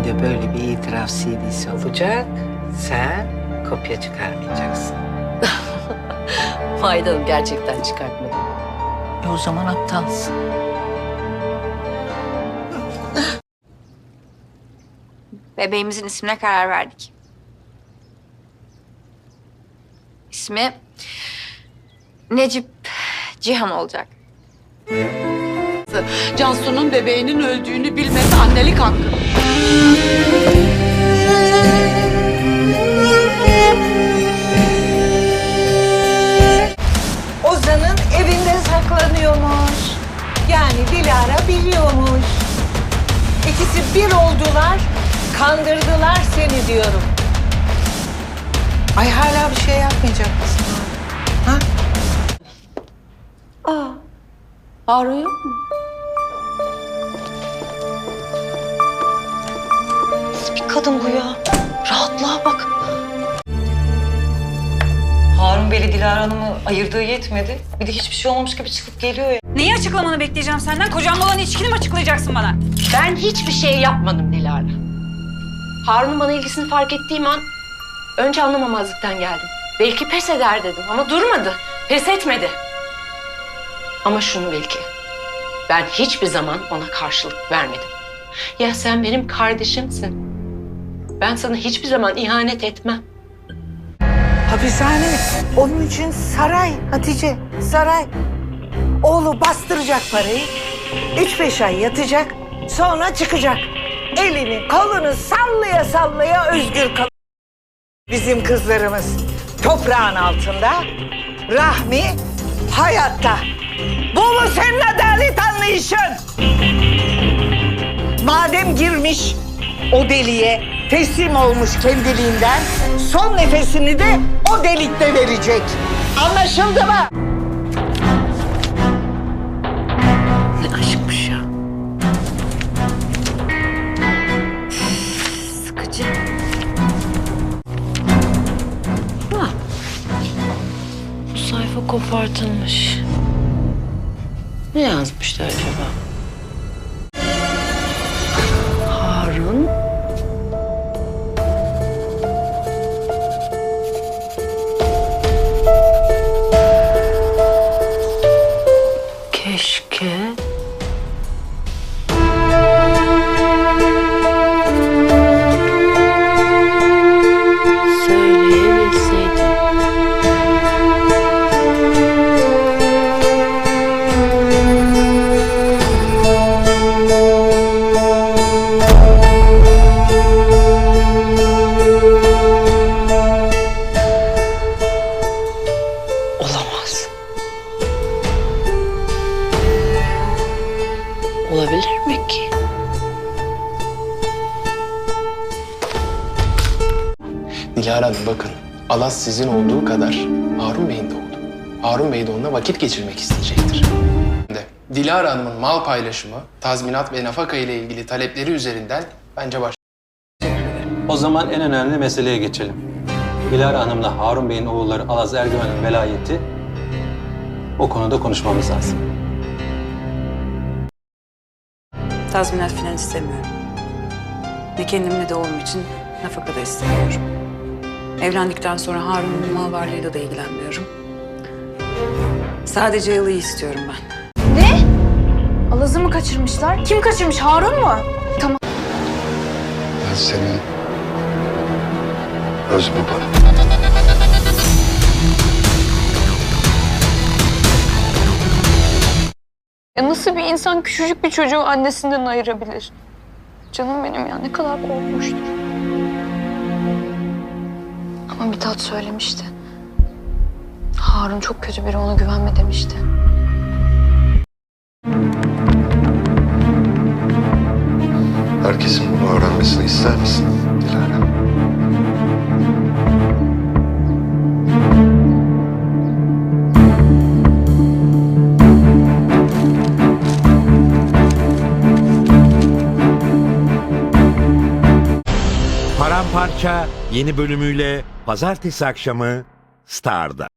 Elinde böyle bir itiraf CD'si olacak. Sen kopya çıkarmayacaksın. Faydalı gerçekten çıkartmadım. E o zaman aptalsın. Bebeğimizin ismine karar verdik. İsmi Necip Cihan olacak. Cansu'nun bebeğinin öldüğünü bilmesi annelik hakkı. Ozan'ın evinde saklanıyormuş. Yani Dilara biliyormuş. İkisi bir oldular, kandırdılar seni diyorum. Ay hala bir şey yapmayacak mısın? Ha? Harun yok mu? Kadın bu ya. Rahatlığa bak. Harun Bey'le Dilara Hanım'ı ayırdığı yetmedi. Bir de hiçbir şey olmamış gibi çıkıp geliyor ya. Neyi açıklamanı bekleyeceğim senden? Kocamla olan ilişkini mi açıklayacaksın bana? Ben hiçbir şey yapmadım Dilara. Harun'un bana ilgisini fark ettiğim an önce anlamamazlıktan geldim. Belki pes eder dedim ama durmadı. Pes etmedi. Ama şunu bil ki ben hiçbir zaman ona karşılık vermedim. Ya sen benim kardeşimsin. Ben sana hiçbir zaman ihanet etmem. Hapishane onun için saray Hatice, saray. Oğlu bastıracak parayı. Üç beş ay yatacak, sonra çıkacak. Elini kolunu sallaya sallaya özgür kal. Bizim kızlarımız toprağın altında, Rahmi hayatta. Bu mu senin adalet anlayışın? Madem girmiş o deliğe teslim olmuş kendiliğinden son nefesini de o delikte verecek. Anlaşıldı mı? Ne aşkmış ya. Sıkıcı. Ah. Bu sayfa kopartılmış. Ne yazmışlar acaba? Olabilir mi ki? Dilara Hanım bakın, Alas sizin olduğu kadar Harun Bey'in de oldu. Harun Bey de onunla vakit geçirmek isteyecektir. De, Dilara Hanım'ın mal paylaşımı, tazminat ve nafaka ile ilgili talepleri üzerinden bence baş... O zaman en önemli meseleye geçelim. Dilara Hanım'la Harun Bey'in oğulları Alaz Ergüven'in velayeti o konuda konuşmamız lazım. Tazminat falan istemiyorum. Ne kendim ne de oğlum için nafaka da istemiyorum. Evlendikten sonra Harun'un mal varlığıyla da ilgilenmiyorum. Sadece Yılı'yı istiyorum ben. Alaz'ı mı kaçırmışlar? Kim kaçırmış? Harun mu? Ben senin öz babanım. Ya nasıl bir insan küçücük bir çocuğu annesinden ayırabilir? Canım benim ya ne kadar korkmuştur. Ama Mithat söylemişti. Harun çok kötü biri ona güvenme demişti. Herkesin bunu öğrenmesini ister misin Paramparça yeni bölümüyle pazartesi akşamı Star'da.